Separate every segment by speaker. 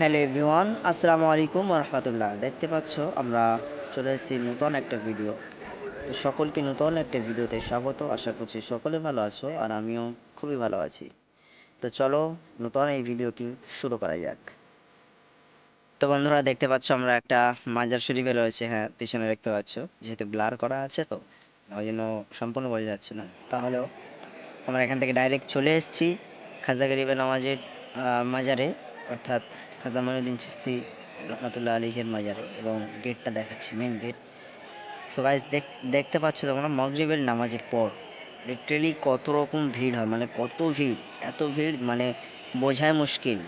Speaker 1: Hello everyone, আসসালামু আলাইকুম রহমতুল্লাহ। দেখতে পাচ্ছ, আমরা চলে এসেছি নতুন একটা ভিডিও। তো সকলকে নতুন একটা ভিডিওতে স্বাগত। আশা করছি সকলে ভালো আছো আর আমিও খুবই ভালো আছি। তো চলো, নতুন এই ভিডিওটি শুরু করা যাক। তো বন্ধুরা, দেখতে পাচ্ছ, আমরা একটা মাজার শরীফে রয়েছে। হ্যাঁ পিছনে দেখতে পাচ্ছ, যেহেতু ব্লার করা আছে তো, ওই জন্য সম্পূর্ণ বোঝা যাচ্ছে না। তাহলেও আমরা এখান থেকে ডাইরেক্ট চলে এসেছি খাজা গরিবের নামাজের মাজারে, অর্থাৎ খাজা মঈনুদ্দিন চিস্তি রহমতুল্লাহ আলীহের মাজারে এবং গেটটা দেখাচ্ছি মেন গেট সো গাইজ দেখতে পাচ্ছ তোমরা মগরিবের নামাজের পর লিটারেলি কত রকম ভিড় হয় মানে কত ভিড়, এত ভিড় মানে বোঝায় মুশকিল।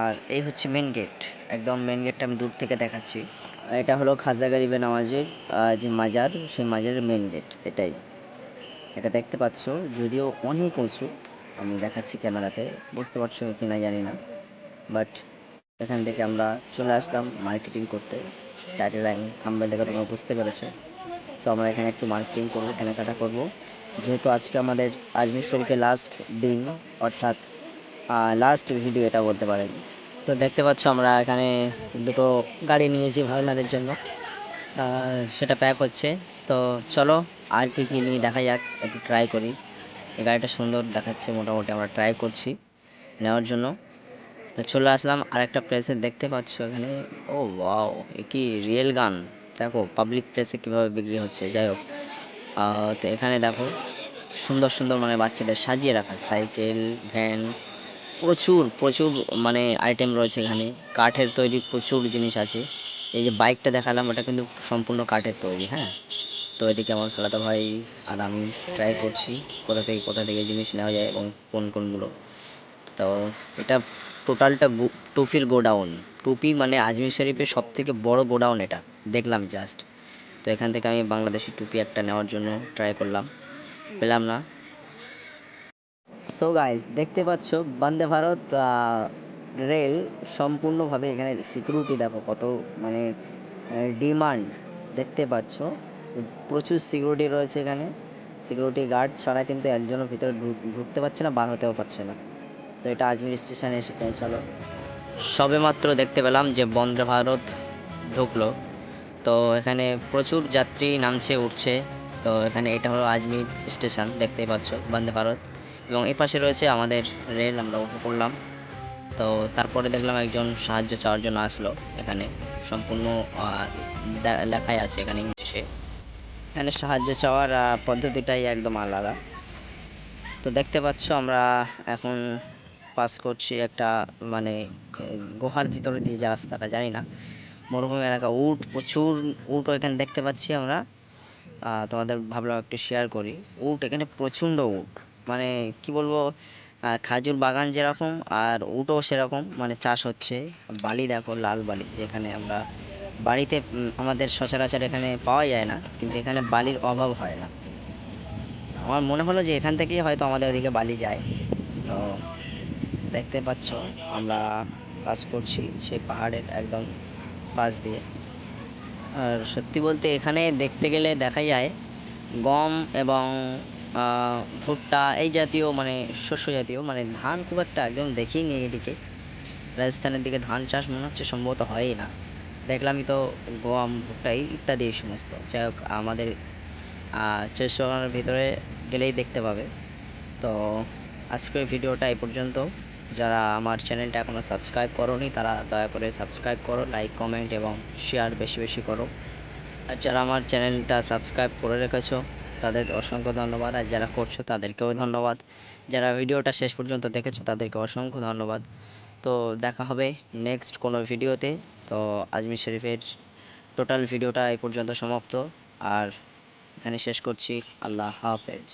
Speaker 1: আর এই হচ্ছে মেন গেট একদম মেন গেটটা আমি দূর থেকে দেখাচ্ছি। এটা হলো খাজা গরিবে নামাজের যে মাজার, সেই মাজারের মেন গেট এটাই। এটা দেখতে পাচ্ছ, যদিও অনেক উঁচু, আমি দেখাচ্ছি ক্যামেরাতে, বুঝতে পারছ কি না জানি না বাট এখান থেকে আমরা চলে আসলাম মার্কেটিং করতে। টাইটেল লাইন থাম্বেল দেখে তোমরা বুঝতে পেরেছ। সো আমরা এখানে একটু মার্কেটিং করব, কেনাকাটা করব। যেহেতু আজকে আমাদের আজমির শরীফের লাস্ট দিন, অর্থাৎ লাস্ট ভিডিও এটা বলতে পারেন। তো দেখতে পাচ্ছ আমরা এখানে দুটো গাড়ি নিয়েছি ভাড়ানাদের জন্য। সেটা প্যাক হচ্ছে। তো চলো, আর কি কী নিয়ে দেখা যাক, একটু ট্রাই করি। এই গাড়িটা সুন্দর দেখাচ্ছে, মোটামুটি আমরা ট্রাই করছি নেওয়ার জন্য। তো চলে আসলাম আরেকটা প্লেসে দেখতে পাচ্ছ এখানে? ও ওয়াও এ কি রিয়েল গান? দেখো পাবলিক প্লেসে কীভাবে বিক্রি হচ্ছে, যাই হোক। তো এখানে দেখো, সুন্দর সুন্দর মানে বাচ্চাদের সাজিয়ে রাখা সাইকেল ভ্যান প্রচুর প্রচুর মানে আইটেম রয়েছে এখানে। কাঠের তৈরি প্রচুর জিনিস আছে। এই যে বাইকটা দেখালাম, ওটা কিন্তু সম্পূর্ণ কাঠের তৈরি হ্যাঁ? তো এদিকে আমার খেলাতো ভাই আর আমি ট্রাই করছি, কোথা থেকে কোথা থেকে জিনিস নেওয়া যায় এবং কোন, কোনগুলো। তো এটা টোটালটা টুপির গোডাউন। টুপি মানে আজমির শরীফের সব থেকে বড় গোডাউন এটা। দেখলাম জাস্ট তো এখান থেকে আমি বাংলাদেশি টুপি একটা নেওয়ার জন্য ট্রাই করলাম। পেলাম না। সো গাইস দেখতে পাচ্ছ, বন্দে ভারত রেল সম্পূর্ণভাবে এখানে সিকিউরিটি দেখো কত মানে ডিমান্ড দেখতে পাচ্ছ, প্রচুর সিকিউরিটি রয়েছে এখানে। সিকিউরিটি গার্ড ছাড়া কিন্তু একজনের ভিতরে ঢুকতে পারছে না বার হতেও পারছে না। তো এটা আজমির স্টেশনে এসে পৌঁছালো। সবে মাত্র দেখতে পেলাম যে বন্দে ভারত ঢুকলো। তো এখানে প্রচুর যাত্রী নামছে, উঠছে। তো এখানে এটা হলো আজমির স্টেশন দেখতেই পাচ্ছ বন্দে ভারত। এবং এ পাশে রয়েছে আমাদের রেল আমরা উঠে পড়লাম। তো তারপরে দেখলাম একজন সাহায্য চাওয়ার জন্য আসলো এখানে। সম্পূর্ণ লেখাই আছে এখানে ইংলিশে। এখানে সাহায্য চাওয়ার পদ্ধতিটাই একদম আলাদা। তো দেখতে পাচ্ছ আমরা এখন পাস করছি একটা মানে গুহার ভিতরে দিয়ে যে রাস্তাটা, জানি না। মরুভূমি এলাকা, উট, প্রচুর উট এখানে দেখতে পাচ্ছি আমরা। তোমাদের ভাবলাম একটু শেয়ার করি। উট এখানে প্রচণ্ড উট। মানে কি বলব খাজুর বাগান যেরকম আর উটও সেরকম মানে চাষ হচ্ছে। বালি দেখো, লাল বালি, যেখানে আমরা বাড়িতে আমাদের সচরাচর এখানে পাওয়া যায় না, কিন্তু এখানে বালির অভাব হয় না। আমার মনে হলো যে এখান থেকেই হয়তো আমাদের ওদিকে বালি যায়। তো দেখতে পাচ্ছ, আমরা পাস করছি সেই পাহাড়ের একদম পাশ দিয়ে। আর সত্যি বলতে এখানে দেখতে গেলে দেখা যায় গম এবং ভুট্টা এই জাতীয় মানে শস্য জাতীয় মানে ধান খুব একটা একদম দেখিনি এদিকে। রাজস্থানের দিকে ধান চাষ মনে হচ্ছে সম্ভবত হয়ই না। দেখলামই তো গম, ভুট্টা এই ইত্যাদি এই সমস্ত। যাই হোক, আমাদের চেষ্টার ভিতরে গেলেই দেখতে পাবে। তো আজকের ভিডিওটা এই পর্যন্ত। যারা আমার চ্যানেলটা এখনও সাবস্ক্রাইব করোনি, তারা দয়া করে সাবস্ক্রাইব করো লাইক কমেন্ট এবং শেয়ার বেশি বেশি করো। আর যারা আমার চ্যানেলটা সাবস্ক্রাইব করে রেখেছো, তাদের অসংখ্য ধন্যবাদ। আর যারা করছ, তাদেরকেও ধন্যবাদ। যারা ভিডিওটা শেষ পর্যন্ত দেখেছ, তাদেরকে অসংখ্য ধন্যবাদ। তো দেখা হবে নেক্সট কোনো ভিডিওতে। তো আজমির শরীফের টোটাল ভিডিওটা এই পর্যন্ত সমাপ্ত। আর এখানে শেষ করছি। আল্লাহ হাফেজ।